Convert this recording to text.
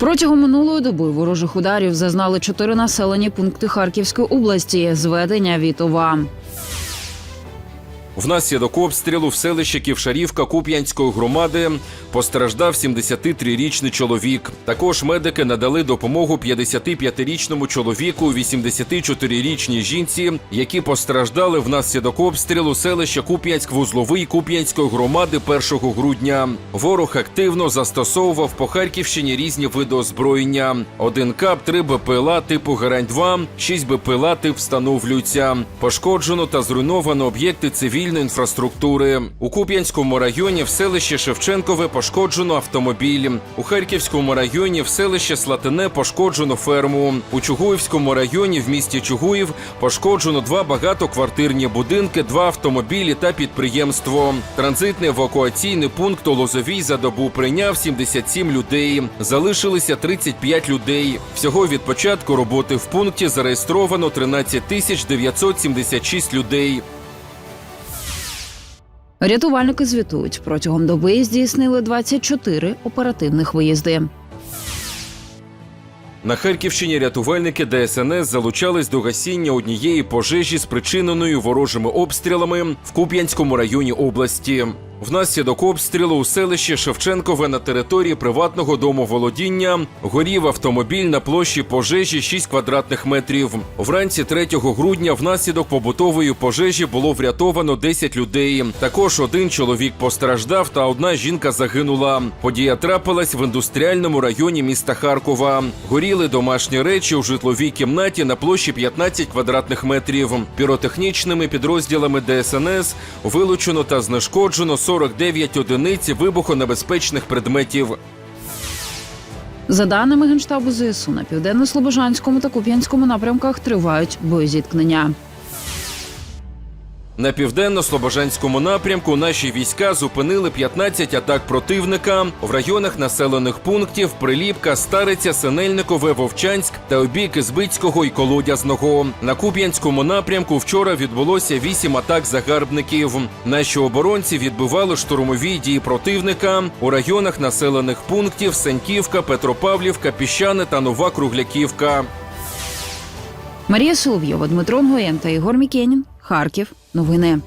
Протягом минулої доби ворожих ударів зазнали чотири населені пункти Харківської області. Зведення від ОВА. Внаслідок обстрілу в селищі Ківшарівка Куп'янської громади постраждав 73-річний чоловік. Також медики надали допомогу 55-річному чоловіку, 84-річній жінці, які постраждали внаслідок обстрілу селища Куп'янськ-Вузловий Куп'янської громади 1 грудня. Ворог активно застосовував по Харківщині різні види озброєння: один КАП, три БПЛА типу Герань-2, шість БПЛА тип встановлюються. Пошкоджено та зруйновано об'єкти цивільної інфраструктури. У Куп'янському районі в селищі Шевченкове пошкоджено автомобіль. У Харківському районі в селищі Слатине пошкоджено ферму. У Чугуївському районі в місті Чугуїв пошкоджено два багатоквартирні будинки, два автомобілі та підприємство. Транзитний евакуаційний пункт у Лозовій за добу прийняв 77 людей. Залишилися 35 людей. Всього від початку роботи в пункті зареєстровано 13 тисяч 976 людей. Рятувальники звітують протягом доби здійснили 24 оперативних виїзди. На Харківщині рятувальники ДСНС залучались до гасіння однієї пожежі, спричиненої ворожими обстрілами в Куп'янському районі області. Внаслідок обстрілу у селищі Шевченкове на території приватного домоволодіння горів автомобіль на площі пожежі 6 квадратних метрів. Вранці 3 грудня внаслідок побутової пожежі було врятовано 10 людей. Також один чоловік постраждав, та одна жінка загинула. Подія трапилась в індустріальному районі міста Харкова. Горіли домашні речі у житловій кімнаті на площі 15 квадратних метрів. Піротехнічними підрозділами ДСНС вилучено та знешкоджено 49 одиниць вибухонебезпечних предметів. За даними генштабу ЗСУ, на південно-слобожанському та куп'янському напрямках тривають боєзіткнення. На південно-слобожанському напрямку наші війська зупинили 15 атак противника в районах населених пунктів Приліпка, Стариця, Синельникове, Вовчанськ та обійки Збицького і Колодязного. На Куп'янському напрямку вчора відбулося 8 атак загарбників. Наші оборонці відбивали штурмові дії противника у районах населених пунктів Сеньківка, Петропавлівка, Піщани та Нова Кругляківка. Марія Соловйова, Дмитро Нгоєн та Ігор Мікенін. Харків. Новини.